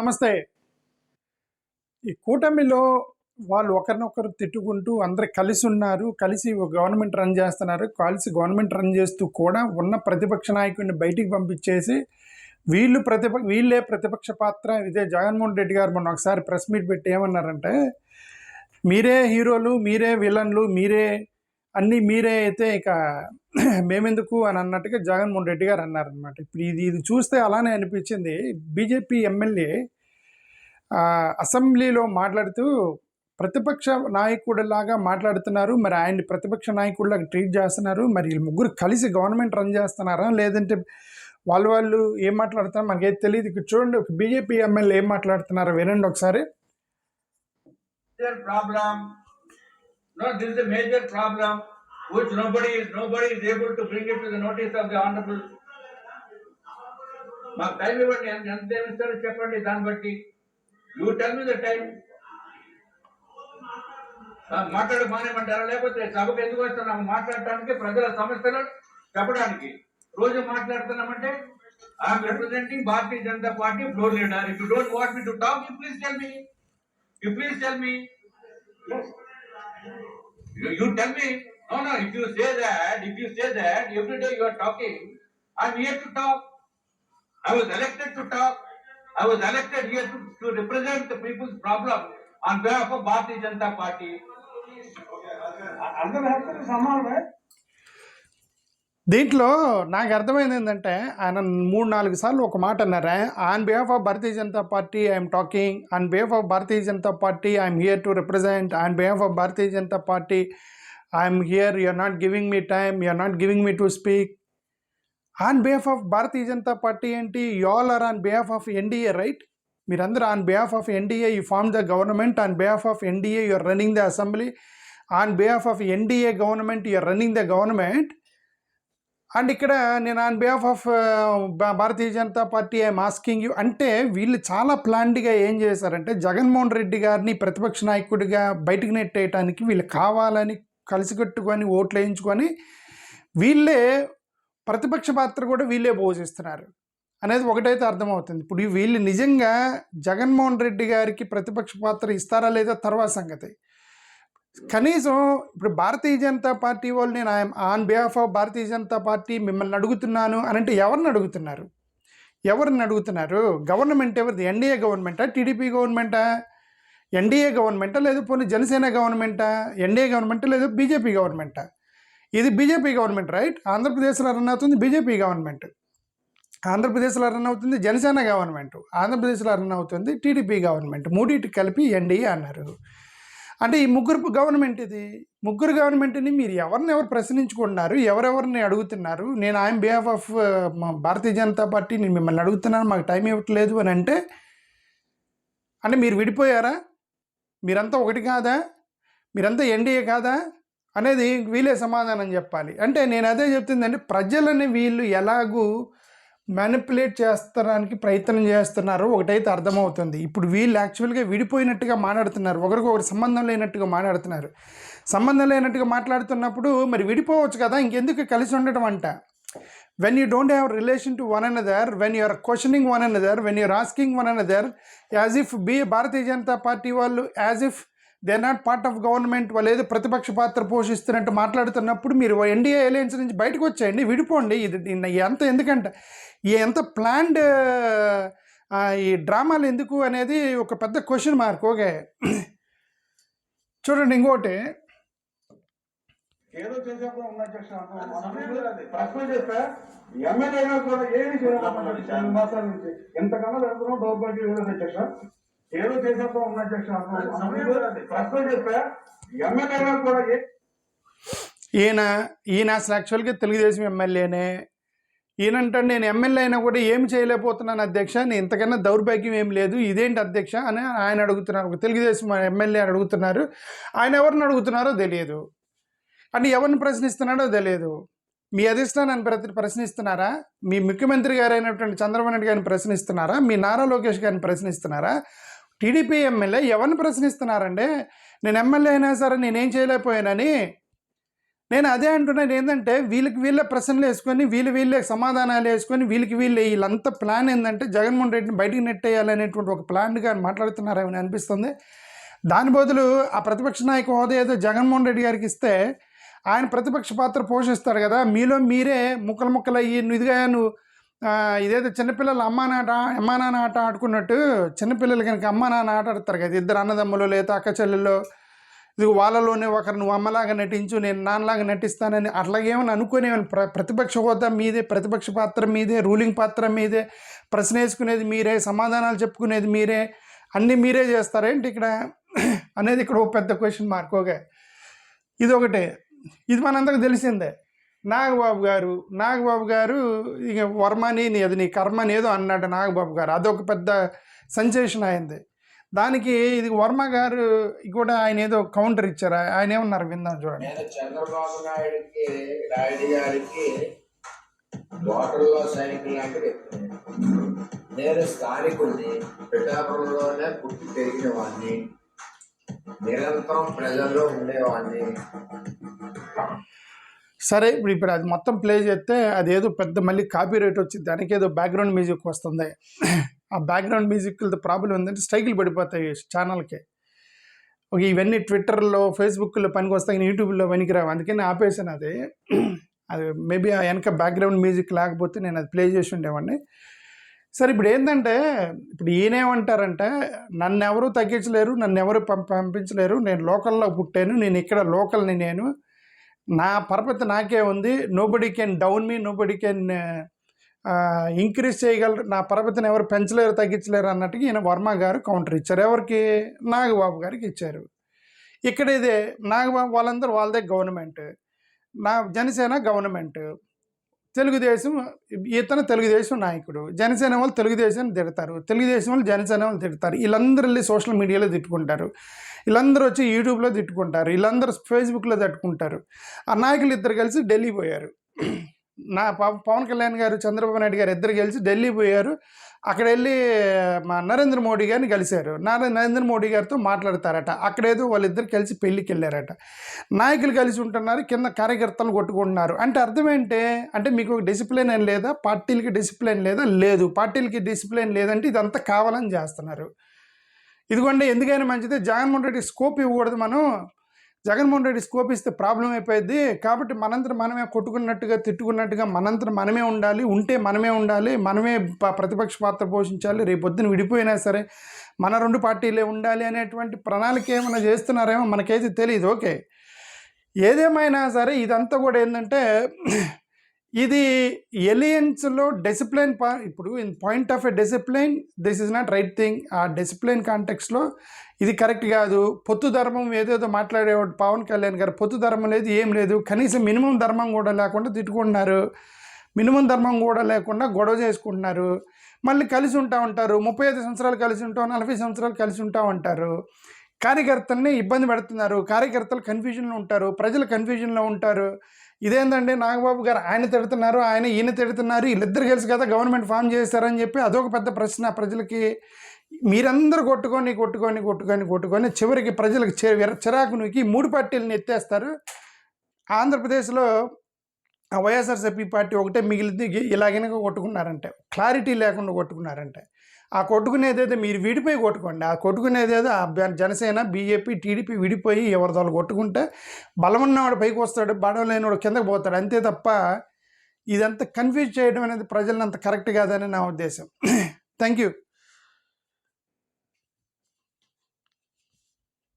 నమస్తే. ఈ కూటమిలో వాళ్ళు ఒకరినొకరు తిట్టుకుంటూ అందరు కలిసి ఉన్నారు కలిసి గవర్నమెంట్ రన్ చేస్తున్నారు కలిసి గవర్నమెంట్ రన్ చేస్తూ కూడా ఉన్న ప్రతిపక్ష నాయకుడిని బయటికి పంపించేసి వీళ్ళు ప్రతిప వీళ్ళే ప్రతిపక్ష పాత్ర. ఇదే జగన్మోహన్ రెడ్డి గారు మొన్న ఒకసారి ప్రెస్ మీట్ పెట్టి ఏమన్నారంటే మీరే హీరోలు మీరే విలన్లు మీరే అన్నీ మీరే అయితే ఇక మేమెందుకు అని అన్నట్టుగా జగన్మోహన్ రెడ్డి గారు అన్నారనమాట ఇప్పుడు ఇది ఇది చూస్తే అలానే అనిపించింది. బీజేపీ ఎమ్మెల్యే అసెంబ్లీలో మాట్లాడుతూ ప్రతిపక్ష నాయకుడిలాగా మాట్లాడుతున్నారు. మరి ఆయన్ని ప్రతిపక్ష నాయకుడిలాగా ట్రీట్ చేస్తున్నారు. మరి వీళ్ళు ముగ్గురు కలిసి గవర్నమెంట్ రన్ చేస్తున్నారా? లేదంటే వాళ్ళు వాళ్ళు ఏం మాట్లాడుతున్నారు? మనకేది తెలియదు. ఇక్కడ చూడండి ఒక బీజేపీ ఎమ్మెల్యే ఏం మాట్లాడుతున్నారో వినండి ఒకసారి. Problem. No, this is a major problem which nobody is nobody is able to bring it to the notice of the honorable. మాకు టైం ఇవ్వండి ఎంత ఎంత ఇస్తారో చెప్పండి దాన్ని బట్టి. You tell me the time మాట్లాడు మానేమంటారా లేకపోతే సభకు ఎందుకు వస్తున్నాము మాట్లాడటానికి ప్రజల సమస్యలు చెప్పడానికి. రోజు మాట్లాడుతున్నామంటే I'm representing Bharatiya Janata Party floor leader if you don't want me to talk you please tell me you please tell me You, you tell me, no, no, if you say that, if you say that, every day you are talking, I'm here to talk. I was elected to talk. I was elected here to, to represent the people's problem on behalf of Bharatiya Janata Party. I'm going to have to do somehow, right? దీంట్లో నాకు అర్థమైంది ఏంటంటే ఆయన మూడు నాలుగు సార్లు ఒక మాట అన్నారు on behalf of Bharatiya Janata Party I'm talking on behalf of Bharatiya Janata Party I'm here to represent on behalf of Bharatiya Janata Party I'm here you are not giving me time you are not giving me to speak on behalf of Bharatiya Janata Party ఏంటి? You all are on behalf of NDA right మీరందరూ on behalf of NDA you form the government on behalf of NDA you are running the assembly on behalf of NDA government you are running the government and ఇక్కడ నేను on behalf of Bharatiya Janata Party I'm asking you అంటే వీళ్ళు చాలా ప్లాన్డ్గా ఏం చేశారంటే జగన్మోహన్ రెడ్డి గారిని ప్రతిపక్ష నాయకుడిగా బయటకు నెట్టేయటానికి వీళ్ళు కావాలని కలిసికట్టుకొని ఓట్లు వేయించుకొని వీళ్ళే ప్రతిపక్ష పాత్ర కూడా వీళ్ళే పోషిస్తున్నారు. అనేది ఒకటైతే అర్థమవుతుంది. ఇప్పుడు వీళ్ళు నిజంగా జగన్మోహన్ రెడ్డి గారికి ప్రతిపక్ష పాత్ర ఇస్తారా లేదా తర్వాత సంగతి. కనీసం ఇప్పుడు భారతీయ జనతా పార్టీ వాళ్ళు నేను on behalf of Bharatiya Janata Party మిమ్మల్ని అడుగుతున్నాను అని అంటే ఎవరిని అడుగుతున్నారు? ఎవరిని అడుగుతున్నారు? గవర్నమెంట్ ఎవరిది? ఎన్డీఏ గవర్నమెంటా? టీడీపీ గవర్నమెంటా? ఎన్డీఏ గవర్నమెంటా? లేదు పోనీ జనసేన గవర్నమెంటా? ఎన్డీఏ గవర్నమెంటా? లేదు బీజేపీ గవర్నమెంటా? ఇది బీజేపీ గవర్నమెంట్ రైట్? ఆంధ్రప్రదేశ్లో రన్ అవుతుంది బీజేపీ గవర్నమెంట్. ఆంధ్రప్రదేశ్లో రన్ అవుతుంది జనసేన గవర్నమెంట్. ఆంధ్రప్రదేశ్లో రన్ అవుతుంది టీడీపీ గవర్నమెంట్. మూడింటికి కలిపి ఎన్డీఏ అన్నారు. అంటే ఈ ముగ్గురు గవర్నమెంట్ ఇది. ముగ్గురు గవర్నమెంట్ని మీరు ఎవరిని ఎవరు ప్రశ్నించుకుంటున్నారు ఎవరెవరిని అడుగుతున్నారు? నేను I'm behalf of Bharatiya Janata Party నేను మిమ్మల్ని అడుగుతున్నాను మాకు టైం ఇవ్వట్లేదు అని అంటే అంటే మీరు విడిపోయారా? మీరంతా ఒకటి కాదా? మీరంతా ఎన్డీఏ కాదా? అనేది వీళ్ళే సమాధానం చెప్పాలి. అంటే నేను అదే చెప్తుందంటే ప్రజలని వీళ్ళు ఎలాగూ మ్యానిపులేట్ చేస్తడానికి ప్రయత్నం చేస్తున్నారు. ఒకటైతే అర్థమవుతుంది. ఇప్పుడు వీళ్ళు యాక్చువల్గా విడిపోయినట్టుగా మాట్లాడుతున్నారు. ఒకరికొకరు సంబంధం లేనట్టుగా మాట్లాడుతున్నారు. సంబంధం లేనట్టుగా మాట్లాడుతున్నప్పుడు మరి విడిపోవచ్చు కదా ఇంకెందుకు కలిసి ఉండటం అంట. When you don't have relation to one another when you're questioning one another when you're asking one another as if B Bharatiya Janata Party వాళ్ళు as if they are not part of government వాళ్ళు ఏదో ప్రతిపక్ష పాత్ర పోషిస్తున్నట్టు మాట్లాడుతున్నప్పుడు మీరు NDA alliance నుంచి బయటకు వచ్చేయండి విడిపోండి. ఇది ఎంత ఎందుకంటే? ఈ ఎంత ప్లాన్డ్ ఈ డ్రామాలు ఎందుకు అనేది ఒక పెద్ద క్వశ్చన్ మార్క్ ఓకే. చూడండి ఇంకోటి. ఏదో చేసేప్పుడు ఉన్న ఎమ్మెల్యే కూడా ఏమి చేయాలి ఎంతకన్నా దౌర్భాగ్యం ఏదో చేసేప్పుడు ఉన్న అధ్యక్ష ప్రశ్న చేస్తే ఎమ్మెల్యే అయినా కూడా ఈయన ఈయన అసలు యాక్చువల్గా తెలుగుదేశం ఎమ్మెల్యేనే. ఈయనంటే నేను ఎమ్మెల్యే అయినా కూడా ఏమి చేయలేకపోతున్నాను అధ్యక్ష. నేను ఇంతకన్నా దౌర్భాగ్యం ఏం లేదు. ఇదేంటి అధ్యక్ష అని ఆయన అడుగుతున్నారు. ఒక తెలుగుదేశం ఎమ్మెల్యే అని అడుగుతున్నారు. ఆయన ఎవరిని అడుగుతున్నారో తెలియదు. అంటే ఎవరిని ప్రశ్నిస్తున్నాడో తెలియదు. మీ అధిష్టానాన్ని ప్రతి ప్రశ్నిస్తున్నారా? మీ ముఖ్యమంత్రి గారు అయినటువంటి చంద్రబాబు నాయుడు గారిని ప్రశ్నిస్తున్నారా? మీ నారా లోకేష్ గారిని ప్రశ్నిస్తున్నారా? టీడీపీ ఎమ్మెల్యే ఎవరిని ప్రశ్నిస్తున్నారండి? నేను ఎమ్మెల్యే అయినా సరే నేనేం చేయలేకపోయానని? నేను అదే అంటున్నాను ఏంటంటే వీళ్ళకి వీళ్ళే ప్రశ్నలు వేసుకొని వీళ్ళు వీళ్ళే సమాధానాలు వేసుకొని వీళ్ళకి వీళ్ళే వీళ్ళంతా ప్లాన్ ఏంటంటే జగన్మోహన్ రెడ్డిని బయటికి నెట్టేయాలనేటువంటి ఒక ప్లాన్గా మాట్లాడుతున్నారేమని అనిపిస్తుంది. దాని బదులు ఆ ప్రతిపక్ష నాయక హోదా ఏదో జగన్మోహన్ రెడ్డి గారికి ఇస్తే ఆయన ప్రతిపక్ష పాత్ర పోషిస్తాడు కదా మీలో మీరే ముక్కలు ముక్కలు అయ్యి నువ్వు ఇదిగా నువ్వు ఇదేదో చిన్నపిల్లలు అమ్మా నాట అమ్మా నాన్న ఆట ఆడుకున్నట్టు చిన్నపిల్లలు కనుక అమ్మా నాన్న ఆట ఆడతారు కదా ఇద్దరు అన్నదమ్ములు లేదా అక్క చెల్లెళ్ళు ఇది వాళ్ళలోనే ఒకరు నువ్వు అమ్మలాగా నటించు నేను నాన్నలాగా నటిస్తానని అట్లాగేమని అనుకునే ప్ర ప్రతిపక్ష హోదా మీదే ప్రతిపక్ష పాత్ర మీదే రూలింగ్ పాత్ర మీదే ప్రశ్న వేసుకునేది మీరే సమాధానాలు చెప్పుకునేది మీరే అన్నీ మీరే చేస్తారేంటి ఇక్కడ? అనేది ఇక్కడ ఒక పెద్ద క్వశ్చన్ మార్క్ ఓకే. ఇది ఒకటే ఇది మనందరికి తెలిసిందే. నాగబాబు గారు నాగబాబు గారు ఇక వర్మని నీ అది నీ కర్మని ఏదో అన్నాడు నాగబాబు గారు. అదొక పెద్ద సెన్సేషన్ అయింది. దానికి ఇది వర్మ గారు కూడా ఆయన ఏదో కౌంటర్ ఇచ్చారు. ఆయన ఏమన్నారు విందాం చూడండి. చంద్రబాబు నాయుడికి నాయుడు గారికి బార్డర్లో సైనికులు లాంటి నేను స్థానికుడిని పిఠాపురంలోనే పుట్టి పెరిగిన వాడిని నిరంతరం ప్రజల్లో ఉండేవాడిని సరే ఇప్పుడు ఇప్పుడు అది మొత్తం ప్లే చేస్తే అది ఏదో పెద్ద మళ్ళీ కాపీ రేట్ వచ్చింది. దానికి ఏదో బ్యాక్గ్రౌండ్ మ్యూజిక్ వస్తుంది. ఆ బ్యాక్గ్రౌండ్ మ్యూజిక్లతో ప్రాబ్లం ఏంటంటే స్ట్రైకులు పడిపోతాయి ఛానల్కి ఒక ఇవన్నీ ట్విట్టర్లో ఫేస్బుక్లో పనికి వస్తాయి యూట్యూబ్లో పనికిరావు. అందుకని ఆపేసాను అది. అది మేబీ ఆ వెనక బ్యాక్గ్రౌండ్ మ్యూజిక్ లేకపోతే నేను అది ప్లే చేసి ఉండేవాడిని. సరే ఇప్పుడు ఏంటంటే ఇప్పుడు ఈయనేమంటారంటే నన్ను ఎవరు తగ్గించలేరు నన్ను ఎవరు పంపించలేరు నేను లోకల్లో పుట్టాను నేను ఇక్కడ లోకల్ని నేను నా పరపతి నాకే ఉంది. Nobody can down me nobody can increase చేయగలరు. నా పరపతిని ఎవరు పెంచలేరు తగ్గించలేరు అన్నట్టుగా ఈయన వర్మ గారు కౌంటర్ ఇచ్చారు. ఎవరికి? నాగబాబు గారికి ఇచ్చారు. ఇక్కడ ఇదే నాగబాబు వాళ్ళందరూ వాళ్ళదే గవర్నమెంట్ నా జనసేన గవర్నమెంట్ తెలుగుదేశం ఇతను తెలుగుదేశం నాయకుడు. జనసేన వాళ్ళు తెలుగుదేశం తిడతారు. తెలుగుదేశం వాళ్ళు జనసేన వాళ్ళు తిడతారు. వీళ్ళందరూ వెళ్ళి సోషల్ మీడియాలో తిట్టుకుంటారు. వీళ్ళందరూ వచ్చి యూట్యూబ్లో తిట్టుకుంటారు. వీళ్ళందరూ ఫేస్బుక్లో తట్టుకుంటారు. ఆ నాయకులు ఇద్దరు కలిసి ఢిల్లీ పోయారు. నా పవన్ కళ్యాణ్ గారు చంద్రబాబు నాయుడు గారు ఇద్దరు కలిసి ఢిల్లీ పోయారు. అక్కడ వెళ్ళి మా నరేంద్ర మోడీ గారిని కలిశారు. నరేంద్ర మోడీ గారితో మాట్లాడతారట. అక్కడేదో వాళ్ళిద్దరు కలిసి పెళ్ళికి వెళ్ళారట. నాయకులు కలిసి ఉంటున్నారు కింద కార్యకర్తలు కొట్టుకుంటున్నారు. అంటే అర్థం ఏంటి? అంటే మీకు డిసిప్లిన్ ఏం లేదా? పార్టీలకి డిసిప్లిన్ లేదా? లేదు. పార్టీలకి డిసిప్లిన్ లేదంటే ఇదంతా కావాలని చేస్తున్నారు. ఇదిగోండి ఎందుకైనా మంచిది. జగన్మోహన్ రెడ్డి స్కోప్ ఇవ్వకూడదు మనం. జగన్మోహన్ రెడ్డి స్కోప్ ఇస్తే ప్రాబ్లం అయిపోయింది కాబట్టి మనంతరం మనమే కొట్టుకున్నట్టుగా తిట్టుకున్నట్టుగా మనంతరం మనమే ఉండాలి. ఉంటే మనమే ఉండాలి. మనమే ప- ప్రతిపక్ష పాత్ర పోషించాలి. రేపు పొద్దున విడిపోయినా సరే మన రెండు పార్టీలే ఉండాలి అనేటువంటి ప్రణాళిక ఏమైనా చేస్తున్నారేమో మనకైతే తెలియదు ఓకే. ఏదేమైనా సరే ఇదంతా కూడా ఏంటంటే ఇది ఎలియన్స్లో డిసిప్లిన్ పా ఇప్పుడు in point of a discipline this is not right thing. ఆ డిసిప్లిన్ కాంటెక్స్లో ఇది కరెక్ట్ కాదు. పొత్తు ధర్మం ఏదేదో మాట్లాడేవాడు పవన్ కళ్యాణ్ గారు పొత్తు ధర్మం లేదు ఏం లేదు. కనీసం మినిమం ధర్మం కూడా లేకుండా తిట్టుకుంటున్నారు. మినిమం ధర్మం కూడా లేకుండా గొడవ చేసుకుంటున్నారు. మళ్ళీ కలిసి ఉంటా ఉంటారు. ముప్పై ఐదు సంవత్సరాలు కలిసి ఉంటాం నలభై సంవత్సరాలు కలిసి ఉంటా ఉంటారు కార్యకర్తల్ని ఇబ్బంది పెడుతున్నారు. కార్యకర్తలు కన్ఫ్యూజన్లో ఉంటారు. ప్రజలు కన్ఫ్యూజన్లో ఉంటారు. ఇదేంటంటే నాగబాబు గారు ఆయన తిడుతున్నారు ఆయన ఈయన తిడుతున్నారు వీళ్ళిద్దరు కలిసి కదా గవర్నమెంట్ ఫామ్ చేశారని చెప్పి అదొక పెద్ద ప్రశ్న ప్రజలకి. మీరందరూ కొట్టుకొని కొట్టుకొని కొట్టుకొని కొట్టుకొని చివరికి ప్రజలకు విర- చిరాకునికి మూడు పార్టీలను ఎత్తేస్తారు. ఆంధ్రప్రదేశ్లో వైఎస్ఆర్సీపీ పార్టీ ఒకటే మిగిలింది ఇలాగనే కొట్టుకున్నారంటే. క్లారిటీ లేకుండా కొట్టుకున్నారంటే. ఆ కొట్టుకునేదేదో మీరు విడిపోయి కొట్టుకోండి. ఆ కొట్టుకునేదేదో ఆ జనసేన బీజేపీ టీడీపీ విడిపోయి ఎవరిదాలు కొట్టుకుంటే బలమున్నవాడు పైకి వస్తాడు బలం లేనివాడు కిందకు పోతాడు. అంతే తప్ప ఇదంతా కన్ఫ్యూజ్ చేయడం అనేది ప్రజలను అంత కరెక్ట్ కాదని నా ఉద్దేశం. Thank you